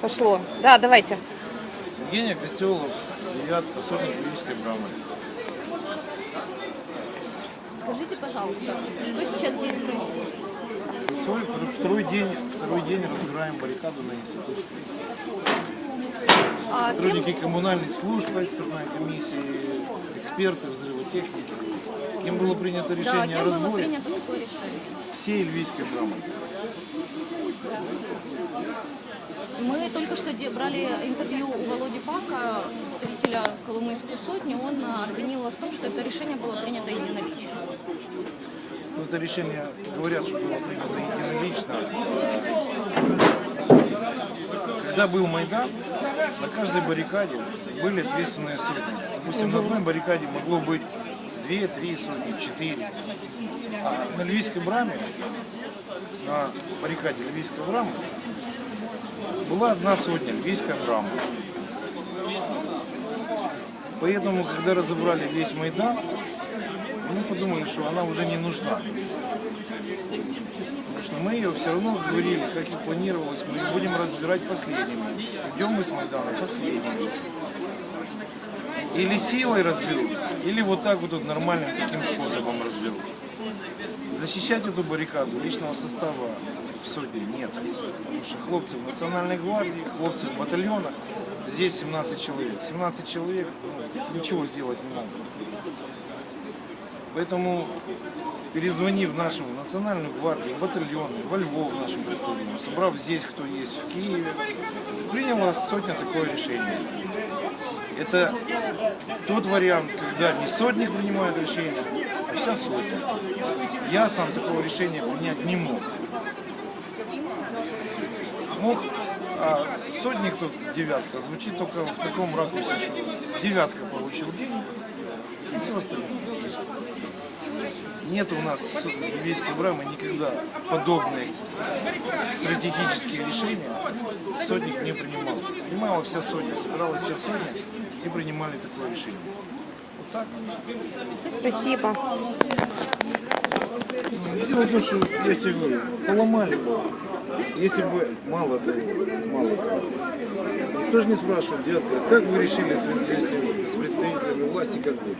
Пошло. Да, давайте. Евгения Крестелов, девятка, сотник Львивской брамы. Скажите, пожалуйста, что сейчас здесь происходит? Второй, второй день, второй день разбираем баррикаду на институт. А Сотрудники коммунальных служб, экспертной комиссии, эксперты взрывотехники. Кем было принято да, решение о кем было разборе? принято такое решение? Всей брамы. Мы только что брали интервью у Володи Пака, представителя Коломойской сотни. Он а, обвинил вас в том, что это решение было принято единолично. Ну, это решение, говорят, что было принято единолично. Когда был Майдан, на каждой баррикаде были ответственные сотни. Допустим, на одной баррикаде могло быть две, три сотни, четыре. А на Львивской браме, на баррикаде Львивской брамы, была одна сотня, Львивская брама. Поэтому, когда разобрали весь Майдан, мы подумали, что она уже не нужна. Потому что мы ее все равно говорили, как и планировалось, мы будем разбирать последними. Идем мы с Майдана последними. Или силой разберут, или вот так вот, нормальным таким способом разберут. Защищать эту баррикаду личного состава в сотне нет. Потому что хлопцы в Национальной гвардии, хлопцы в батальонах, здесь 17 человек. 17 человек ну, ничего сделать не могут. Поэтому, перезвонив нашему национальную гвардию, батальоны, во Львов нашим представителям, собрав здесь, кто есть в Киеве, приняла сотня такое решение. Это тот вариант, когда не сотник принимает решение, а вся сотня. Я сам такого решения принять не мог. Мог, а сотник тут девятка звучит только в таком ракурсе, что девятка получил денег и все остальное. Нет у нас в Львивской брамы никогда подобные стратегические решения сотник не принимал. Принимала вся сотня, собиралась вся сотня и принимали такое решение. Вот так. Спасибо. Дело в том, что я тебе говорю, поломали бы. Если бы мало того, мало того. Никто же не спрашивает, дядя, как вы решили с представителями, как будет?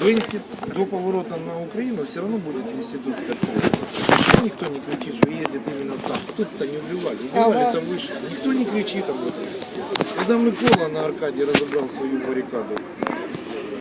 До, институ- до поворота на Украину все равно будет институт открыт. Никто не кричит, что ездит именно там. Тут-то не убивали, убивали там выше. Никто не кричит об этом. Когда Микола на Аркадии разобрал свою баррикаду,